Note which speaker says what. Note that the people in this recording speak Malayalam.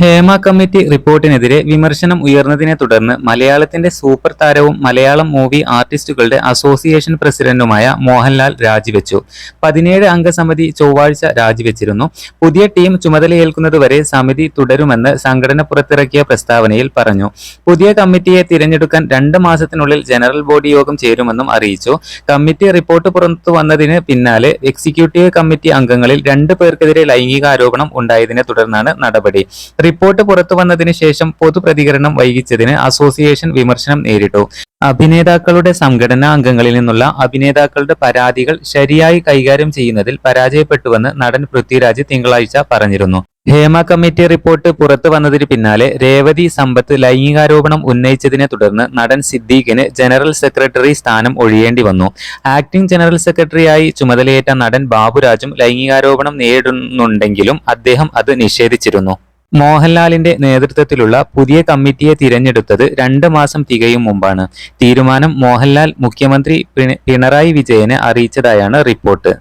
Speaker 1: ഹേമ കമ്മിറ്റി റിപ്പോർട്ടിനെതിരെ വിമർശനം ഉയർന്നതിനെ തുടർന്ന് മലയാളത്തിന്റെ സൂപ്പർ താരവും മലയാളം മൂവി ആർട്ടിസ്റ്റുകളുടെ അസോസിയേഷൻ പ്രസിഡന്റുമായ മോഹൻലാൽ രാജിവെച്ചു. പതിനേഴ് അംഗ സമിതി ചൊവ്വാഴ്ച രാജിവെച്ചിരുന്നു. പുതിയ ടീം ചുമതലയേൽക്കുന്നതുവരെ സമിതി തുടരുമെന്ന് സംഘടന പുറത്തിറക്കിയ പ്രസ്താവനയിൽ പറഞ്ഞു. പുതിയ കമ്മിറ്റിയെ തിരഞ്ഞെടുക്കാൻ രണ്ട് മാസത്തിനുള്ളിൽ ജനറൽ ബോഡി യോഗം ചേരുമെന്നും അറിയിച്ചു. കമ്മിറ്റി റിപ്പോർട്ട് പുറത്തു വന്നതിന് പിന്നാലെ എക്സിക്യൂട്ടീവ് കമ്മിറ്റി അംഗങ്ങളിൽ രണ്ട് പേർക്കെതിരെ ലൈംഗികാരോപണം ഉണ്ടായതിനെ തുടർന്നാണ് നടപടി. റിപ്പോർട്ട് പുറത്തു വന്നതിന് ശേഷം പൊതുപ്രതികരണം വൈകിച്ചതിന് അസോസിയേഷൻ വിമർശനം നേരിട്ടു. അഭിനേതാക്കളുടെ സംഘടനാ അംഗങ്ങളിൽ നിന്നുള്ള അഭിനേതാക്കളുടെ പരാതികൾ ശരിയായി കൈകാര്യം ചെയ്യുന്നതിൽ പരാജയപ്പെട്ടുവെന്ന് നടൻ പൃഥ്വിരാജ് തിങ്കളാഴ്ച പറഞ്ഞിരുന്നു. ഹേമ കമ്മിറ്റി റിപ്പോർട്ട് പുറത്തു വന്നതിന് പിന്നാലെ രേവതി സമ്പത്ത് ലൈംഗികാരോപണം ഉന്നയിച്ചതിനെ തുടർന്ന് നടൻ സിദ്ദീഖിന് ജനറൽ സെക്രട്ടറി സ്ഥാനം ഒഴിയേണ്ടി വന്നു. ആക്ടിംഗ് ജനറൽ സെക്രട്ടറിയായി ചുമതലയേറ്റ നടൻ ബാബുരാജും ലൈംഗികാരോപണം നേരിടുന്നുണ്ടെങ്കിലും അദ്ദേഹം അത് നിഷേധിച്ചിരുന്നു. മോഹൻലാലിന്റെ നേതൃത്വത്തിലുള്ള പുതിയ കമ്മിറ്റിയെ തിരഞ്ഞെടുത്തത് രണ്ട് മാസം തികയും മുമ്പാണ്. തീരുമാനം മോഹൻലാൽ മുഖ്യമന്ത്രി പിണറായി വിജയനെ അറിയിച്ചതായാണ് റിപ്പോർട്ട്.